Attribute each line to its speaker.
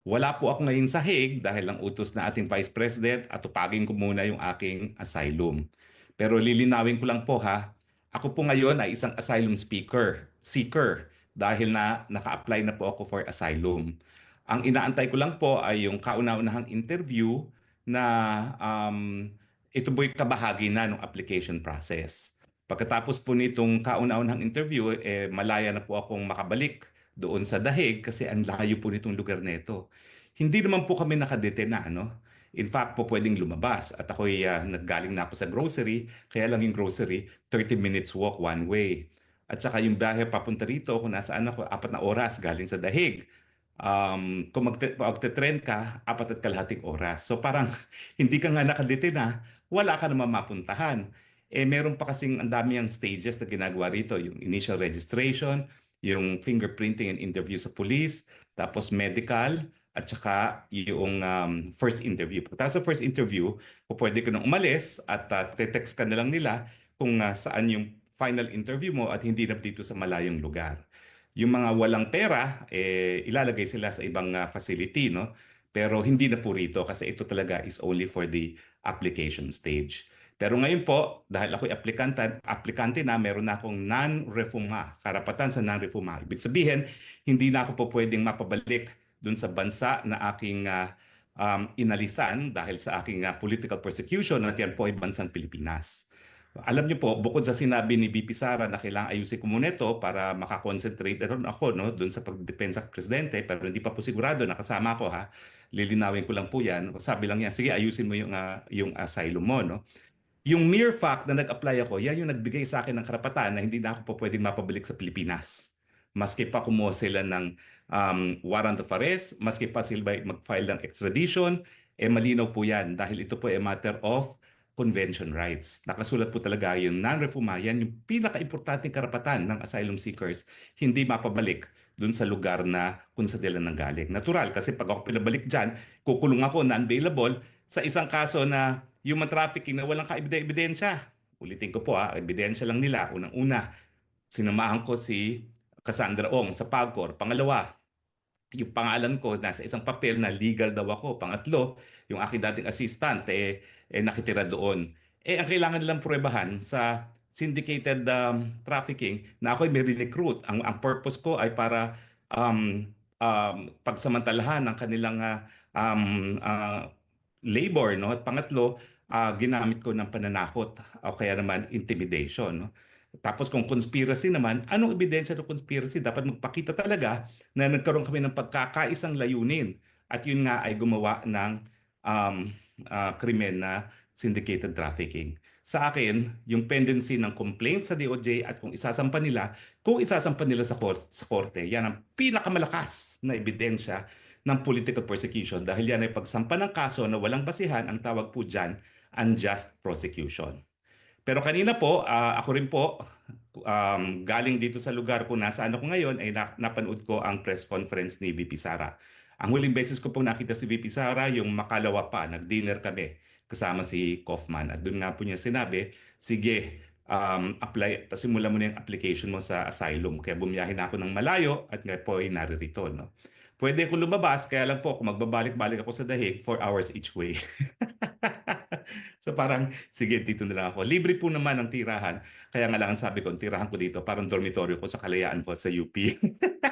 Speaker 1: Wala po ako ngayon sa Hague dahil ang utos na ating Vice President at tupagin ko muna yung aking asylum. Pero lilinawin ko lang po ha, ako po ngayon ay isang asylum speaker, seeker, dahil na naka-apply na po ako for asylum. Ang inaantay ko lang po ay yung kauna-unahang interview na um, ito po'y kabahagi na ng application process. Pagkatapos po nitong kauna-unahang interview, eh, malaya na po akong makabalik doon sa Dahig kasi ang layo po nitong lugar nito. Hindi naman po kami nakadetena, ano? In fact po pwedeng lumabas at ako'y uh, naggaling na ako sa grocery, kaya lang yung grocery 30 minutes walk one way. At saka yung biyahe papunta rito kung nasaan ako, apat na oras galing sa Dahig. Um, kung magte-trend ka, apat at kalahating oras. So parang hindi ka nga nakadetena, wala ka naman mapuntahan. Eh meron pa kasing ang dami ang stages na ginagawa rito, yung initial registration, yung fingerprinting and interview sa police, tapos medical, at saka yung um, first interview. Pagkatapos sa first interview, pwede ka nang umalis at uh, text ka na lang nila kung uh, saan yung final interview mo at hindi na dito sa malayong lugar. Yung mga walang pera, eh, ilalagay sila sa ibang uh, facility, no? Pero hindi na po rito kasi ito talaga is only for the application stage. Pero ngayon po, dahil ako'y aplikante, aplikante na, meron na akong non-refuma, karapatan sa non-refuma. Ibig sabihin, hindi na ako po pwedeng mapabalik dun sa bansa na aking uh, um, inalisan dahil sa aking uh, political persecution at yan po ay bansang Pilipinas. Alam niyo po, bukod sa sinabi ni BP Sara na kailangan ayusin ko muna ito para makakonsentrate rin ako no, doon sa pagdepensa ng presidente, pero hindi pa po sigurado, nakasama ko ha, lilinawin ko lang po yan. Sabi lang niya, sige ayusin mo yung, uh, yung asylum mo. No? Yung mere fact na nag-apply ako, yan yung nagbigay sa akin ng karapatan na hindi na ako po pwedeng mapabalik sa Pilipinas. Maski pa kumuha sila ng um, warrant of arrest, maski pa sila mag-file ng extradition, eh malinaw po yan dahil ito po ay matter of convention rights. Nakasulat po talaga yung non-refuma, yan yung pinaka-importanting karapatan ng asylum seekers, hindi mapabalik dun sa lugar na kung sa nila nanggaling. Natural, kasi pag ako pinabalik dyan, kukulong ako non-bailable sa isang kaso na human trafficking na walang ka-ebidensya. Ulitin ko po ha, ebidensya lang nila. Unang-una, sinamahan ko si Cassandra Ong sa PAGCOR. Pangalawa, yung pangalan ko nasa isang papel na legal daw ako. Pangatlo, yung aking dating assistant eh, eh nakitira doon. Eh ang kailangan nilang pruebahan sa syndicated um, trafficking na ako ay may recruit. Ang, ang purpose ko ay para um, um, pagsamantalahan ng kanilang uh, um, uh, labor. No? At pangatlo, uh, ginamit ko ng pananakot o kaya naman intimidation. No? Tapos kung conspiracy naman, anong ebidensya ng conspiracy? Dapat magpakita talaga na nagkaroon kami ng pagkakaisang layunin at yun nga ay gumawa ng um, uh, krimen na syndicated trafficking. Sa akin, yung pendency ng complaint sa DOJ at kung isasampa nila, kung isasampa nila sa, kor- sa korte, yan ang pinakamalakas na ebidensya ng political persecution dahil yan ay pagsampa ng kaso na walang basihan, ang tawag po dyan, unjust prosecution. Pero kanina po, uh, ako rin po, um, galing dito sa lugar kung nasaan ako ngayon, ay na- napanood ko ang press conference ni VP Sara. Ang huling beses ko pong nakita si VP Sara, yung makalawa pa, nag-dinner kami kasama si Kaufman. At doon nga po niya sinabi, sige, um, apply, simulan mo na yung application mo sa asylum. Kaya bumiyahin ako ng malayo at nga po ay naririto. No? Pwede ko lumabas, kaya lang po, kung magbabalik-balik ako sa dahig, 4 hours each way. so parang, sige, dito na lang ako. Libre po naman ang tirahan. Kaya nga lang sabi ko, ang tirahan ko dito, parang dormitoryo ko sa kalayaan po sa UP.